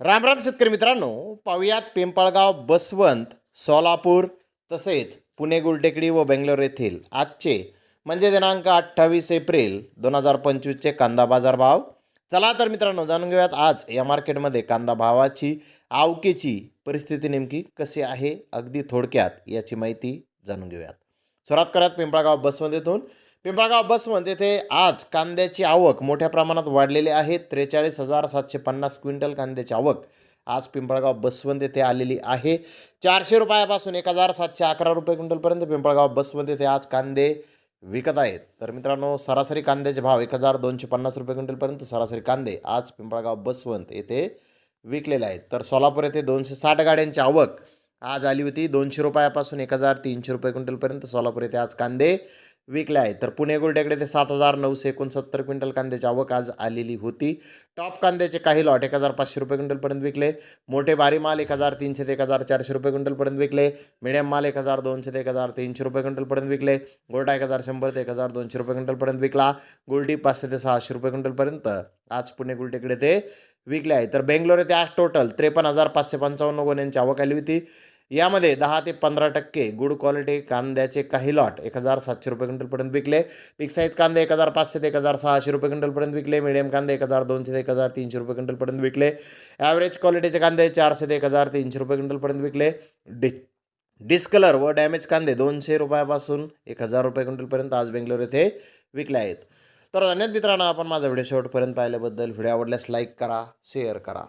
राम राम शेतकरी मित्रांनो पाहुयात पिंपळगाव बसवंत सोलापूर तसेच पुणे गुलटेकडी व बेंगलोर येथील आजचे म्हणजे दिनांक अठ्ठावीस एप्रिल दोन हजार पंचवीसचे कांदा बाजार भाव. चला तर मित्रांनो जाणून घेऊयात आज या मार्केटमध्ये कांदा भावाची आवकेची परिस्थिती नेमकी कशी आहे अगदी थोडक्यात याची माहिती जाणून घेऊयात. सुरुवात करत पिंपळगाव बसवंत येथून. पिंपळगाव बसवंत येथे आज कांद्याची आवक मोठ्या प्रमाणात वाढलेली आहे. त्रेचाळीस हजार सातशे पन्नास क्विंटल कांद्याची आवक आज पिंपळगाव बसवंत येथे आलेली आहे. चारशे रुपयापासून एक हजार सातशे अकरा रुपये क्विंटलपर्यंत पिंपळगाव बसवंत येथे आज कांदे विकत आहेत. तर मित्रांनो सरासरी कांद्याचे भाव एक हजार दोनशे पन्नास रुपये क्विंटलपर्यंत सरासरी कांदे आज पिंपळगाव बसवंत येथे विकलेले आहेत. तर सोलापूर येथे दोनशे साठ गाड्यांची आवक आज आली होती. दोनशे रुपयापासून एक हजार तीनशे रुपये क्विंटलपर्यंत सोलापूर येथे आज कांदे विकले आहेत. तर पुणे गुलटेकडे ते सात हजार नऊशे एकोणसत्तर क्विंटल कांद्याची आवक आज आलेली होती. टॉप कांद्याचे काही लॉट एक हजार पाचशे रुपये क्विंटलपर्यंत विकले. मोठे बारी माल एक हजार तीनशे ते एक हजार चारशे रुपये क्विंटलपर्यंत विकले. मिडियम माल एक हजार दोनशे ते एक हजार तीनशे रुपये क्विंटलपर्यंत विकले. गोल्डा एक हजार शंभर ते एक हजार दोनशे रुपये क्विंटलपर्यंत विकला. गोल्डी पाचशे ते सहाशे रुपये क्विंटलपर्यंत आज पुणे गुलटेकडे ते विकले आहे तर बेंगलोर येथे आज टोटल त्रेपन्न हजार पाचशे पंचावन्न गोण्यांची आवक आली होती. यामध्ये दहा ते पंधरा टक्के गुड क्वालिटी कांद्याचे काही लॉट एक हजार सातशे रुपये क्विंटलपर्यंत विकले. बिग साईज कांदे एक हजार पाचशे ते एक हजार सहाशे रुपये क्विंटलपर्यंत विकले. मिडियम कांदे एक हजार दोनशे ते एक हजार तीनशे रुपये क्विंटलपर्यंत विकले. ॲव्हरेज क्वालिटीचे कांदे चारशे ते एक हजार तीनशे रुपये क्विंटलपर्यंत विकले. डि डिस्कलर व डॅमेज कांदे दोनशे रुपयापासून एक हजार रुपये क्विंटलपर्यंत आज बेंगलोर येथे विकले आहेत. तर धन्यवाद मित्रांनो आपण माझा व्हिडिओ शेवटपर्यंत पाहिल्याबद्दल. व्हिडिओ आवडल्यास लाईक करा शेअर करा.